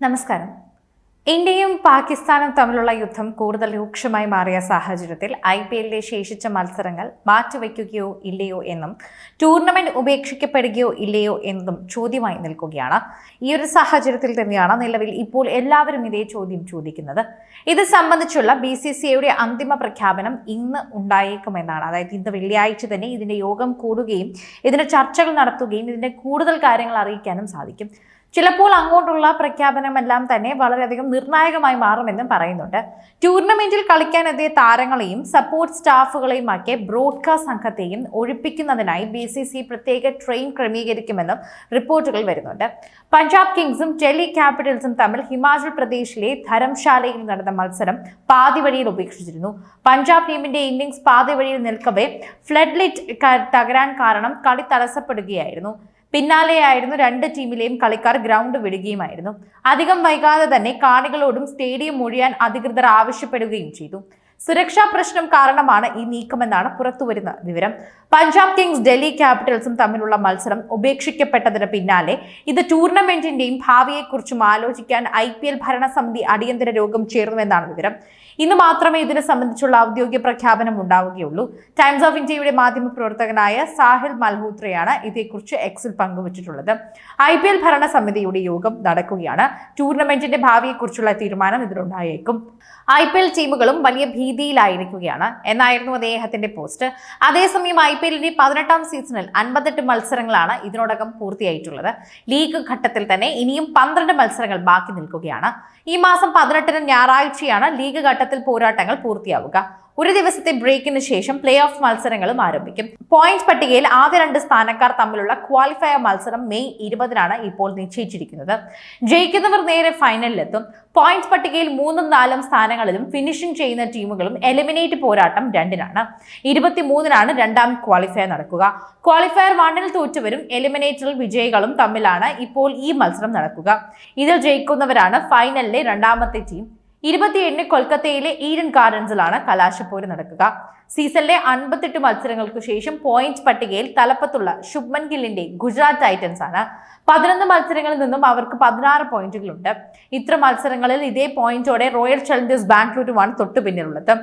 നമസ്കാരം. ഇന്ത്യയും പാകിസ്ഥാനും തമ്മിലുള്ള യുദ്ധം കൂടുതൽ രൂക്ഷമായി മാറിയ സാഹചര്യത്തിൽ ഐ പി എല്ലിലെ ശേഷിച്ച മത്സരങ്ങൾ മാറ്റിവെക്കുകയോ ഇല്ലയോ എന്നും ടൂർണമെന്റ് ഉപേക്ഷിക്കപ്പെടുകയോ ഇല്ലയോ എന്നതും ചോദ്യമായി നിൽക്കുകയാണ്. ഈ ഒരു സാഹചര്യത്തിൽ തന്നെയാണ് നിലവിൽ ഇപ്പോൾ എല്ലാവരും ഇതേ ചോദ്യം ചോദിക്കുന്നത്. ഇത് സംബന്ധിച്ചുള്ള ബി സി സി ഐയുടെ അന്തിമ പ്രഖ്യാപനം ഇന്ന് ഉണ്ടായേക്കുമെന്നാണ്. അതായത് ഇന്ന് വെള്ളിയാഴ്ച തന്നെ ഇതിന്റെ യോഗം കൂടുകയും ഇതിന്റെ ചർച്ചകൾ നടത്തുകയും ഇതിന്റെ കൂടുതൽ കാര്യങ്ങൾ അറിയിക്കാനും സാധിക്കും. ചിലപ്പോൾ അങ്ങോട്ടുള്ള പ്രഖ്യാപനമെല്ലാം തന്നെ വളരെയധികം നിർണായകമായി മാറുമെന്നും പറയുന്നുണ്ട്. ടൂർണമെന്റിൽ കളിക്കാനെത്തിയ താരങ്ങളെയും സപ്പോർട്ട് സ്റ്റാഫുകളെയും ഒക്കെ ബ്രോഡ്കാസ്റ്റ് സംഘത്തെയും ഒഴിപ്പിക്കുന്നതിനായി ബി സി സി പ്രത്യേക ട്രെയിൻ ക്രമീകരിക്കുമെന്നും റിപ്പോർട്ടുകൾ വരുന്നുണ്ട്. പഞ്ചാബ് കിങ്സും ഡൽഹി ക്യാപിറ്റൽസും തമ്മിൽ ഹിമാചൽ പ്രദേശിലെ ധരംശാലയിൽ നടന്ന മത്സരം പാതിവഴിയിൽ ഉപേക്ഷിച്ചിരുന്നു. പഞ്ചാബ് ടീമിന്റെ ഇന്നിംഗ്സ് പാതിവഴിയിൽ നിൽക്കവേ ഫ്ലഡ്ലിറ്റ് തകരാൻ കാരണം കളി തടസ്സപ്പെടുകയായിരുന്നു. പിന്നാലെയായിരുന്നു രണ്ട് ടീമിലെയും കളിക്കാർ ഗ്രൗണ്ട് വിടുകയുമായിരുന്നു. അധികം വൈകാതെ തന്നെ കാണികളോടും സ്റ്റേഡിയം ഒഴിയാൻ അധികൃതർ ആവശ്യപ്പെടുകയും ചെയ്തു. സുരക്ഷാ പ്രശ്നം കാരണമാണ് ഈ നീക്കമെന്നാണ് പുറത്തുവരുന്ന വിവരം. പഞ്ചാബ് കിങ്സ് ഡൽഹി ക്യാപിറ്റൽസും തമ്മിലുള്ള മത്സരം ഉപേക്ഷിക്കപ്പെട്ടതിന് പിന്നാലെ ഇത് ടൂർണമെന്റിന്റെയും ഭാവിയെക്കുറിച്ചും ആലോചിക്കാൻ ഐ പി എൽ ഭരണസമിതി അടിയന്തര രോഗം ചേർന്നുവെന്നാണ് വിവരം. ഇന്ന് മാത്രമേ ഇതിനെ സംബന്ധിച്ചുള്ള ഔദ്യോഗിക പ്രഖ്യാപനം ഉണ്ടാവുകയുള്ളൂ. ടൈംസ് ഓഫ് ഇന്ത്യയുടെ മാധ്യമ പ്രവർത്തകനായ സാഹിൽ മൽഹോത്രയാണ് ഇതേക്കുറിച്ച് എക്സിൽ പങ്കുവച്ചിട്ടുള്ളത്. ഐ പി എൽ ഭരണസമിതിയുടെ യോഗം നടക്കുകയാണ്. ടൂർണമെന്റിന്റെ ഭാവിയെക്കുറിച്ചുള്ള തീരുമാനം ഇതിലുണ്ടായേക്കും. ഐ പി എൽ ടീമുകളും വലിയ ഭീതിയിലായിരിക്കുകയാണ്. എന്നായിരുന്നു അദ്ദേഹത്തിന്റെ പോസ്റ്റ്. അതേസമയം ഐ പി എല്ലിന്റെ പതിനെട്ടാം സീസണിൽ അൻപത്തെട്ട് മത്സരങ്ങളാണ് ഇതിനോടകം പൂർത്തിയായിട്ടുള്ളത്. ലീഗ് ഘട്ടത്തിൽ തന്നെ ഇനിയും പന്ത്രണ്ട് മത്സരങ്ങൾ ബാക്കി നിൽക്കുകയാണ്. ഈ മാസം പതിനെട്ടിന് ഞായറാഴ്ചയാണ് ലീഗ് ഘട്ടത്തിൽ പോരാട്ടങ്ങൾ പൂർത്തിയാവുക. ഒരു ദിവസത്തെ ബ്രേക്കിന് ശേഷം പ്ലേ ഓഫ് മത്സരങ്ങളും ആരംഭിക്കും. പോയിന്റ് പട്ടികയിൽ ആദ്യ രണ്ട് സ്ഥാനക്കാർ തമ്മിലുള്ള ക്വാളിഫയർ മത്സരം മെയ് ഇരുപതിനാണ് ഇപ്പോൾ നിശ്ചയിച്ചിരിക്കുന്നത്. ജയിക്കുന്നവർ നേരെ ഫൈനലിലെത്തും പോയിന്റ് പട്ടികയിൽ മൂന്നും നാലും സ്ഥാനങ്ങളിലും ഫിനിഷിംഗ് ചെയ്യുന്ന ടീമുകളും എലിമിനേറ്റ് പോരാട്ടം രണ്ടിനാണ്. ഇരുപത്തിമൂന്നിനാണ് രണ്ടാം ക്വാളിഫയർ നടക്കുക. ക്വാളിഫയർ വണ്ണിൽ തോറ്റവരും എലിമിനേറ്ററിൽ വിജയികളും തമ്മിലാണ് ഇപ്പോൾ ഈ മത്സരം നടക്കുക. ഇതിൽ ജയിക്കുന്നവരാണ് ഫൈനലിലെ രണ്ടാമത്തെ ടീം ഇരുപത്തിയേഴിന് കൊൽക്കത്തയിലെ ഈഡൻ ഗാർഡൻസിലാണ് കലാശപ്പോര് നടക്കുക. സീസണിലെ അൻപത്തെട്ട് മത്സരങ്ങൾക്ക് ശേഷം പോയിന്റ് പട്ടികയിൽ തലപ്പത്തുള്ള ശുഭ്മൻ ഗില്ലിന്റെ ഗുജറാത്ത് ടൈറ്റൻസ് ആണ്. പതിനൊന്ന് മത്സരങ്ങളിൽ നിന്നും അവർക്ക് പതിനാറ് പോയിന്റുകളുണ്ട്. ഇത്ര മത്സരങ്ങളിൽ ഇതേ പോയിന്റോടെ റോയൽ ചലഞ്ചേഴ്സ് ബാംഗ്ലൂരുമാണ് തൊട്ടു പിന്നിലുള്ളത്.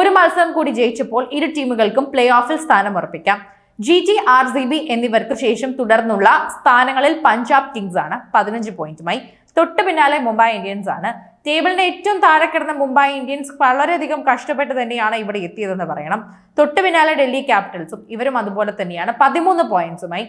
ഒരു മത്സരം കൂടി ജയിച്ചപ്പോൾ ഇരു ടീമുകൾക്കും പ്ലേ ഓഫിൽ സ്ഥാനം ഉറപ്പിക്കാം. G T R C B എന്നിവർക്ക് ശേഷം തുടർന്നുള്ള സ്ഥാനങ്ങളിൽ പഞ്ചാബ് കിങ്സ് ആണ് പതിനഞ്ച് പോയിന്റുമായി. തൊട്ടു പിന്നാലെ മുംബൈ ഇന്ത്യൻസ് ആണ്. ടേബിളിന്റെ ഏറ്റവും താഴെ കിടന്ന മുംബൈ ഇന്ത്യൻസ് വളരെയധികം കഷ്ടപ്പെട്ട് തന്നെയാണ് ഇവിടെ എത്തിയതെന്ന് പറയണം. തൊട്ടു പിന്നാലെ ഡൽഹി ക്യാപിറ്റൽസും ഇവരും അതുപോലെ തന്നെയാണ്. പതിമൂന്ന് പോയിന്റ്സുമായി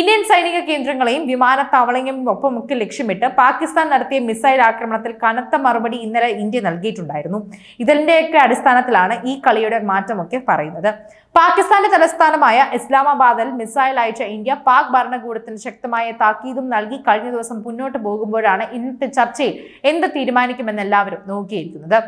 ഇന്ത്യൻ സൈനിക കേന്ദ്രങ്ങളെയും വിമാനത്താവളങ്ങളും ഒപ്പമൊക്കെ ലക്ഷ്യമിട്ട് പാകിസ്ഥാൻ നടത്തിയ മിസൈൽ ആക്രമണത്തിൽ കനത്ത മറുപടി ഇന്നലെ ഇന്ത്യ നൽകിയിട്ടുണ്ടായിരുന്നു. ഇതിന്റെയൊക്കെ അടിസ്ഥാനത്തിലാണ് ഈ കളിയുടെ മാറ്റമൊക്കെ പറയുന്നത്. പാകിസ്ഥാന്റെ തലസ്ഥാനമായ ഇസ്ലാമാബാദിൽ മിസൈൽ അയച്ച ഇന്ത്യ പാക് ഭരണകൂടത്തിന് ശക്തമായ താക്കീതും നൽകി കഴിഞ്ഞ ദിവസം മുന്നോട്ട് പോകുമ്പോഴാണ് ഇന്നത്തെ ചർച്ചയിൽ എന്ത് തീരുമാനിക്കുമെന്ന് എല്ലാവരും നോക്കിയിരിക്കുന്നത്.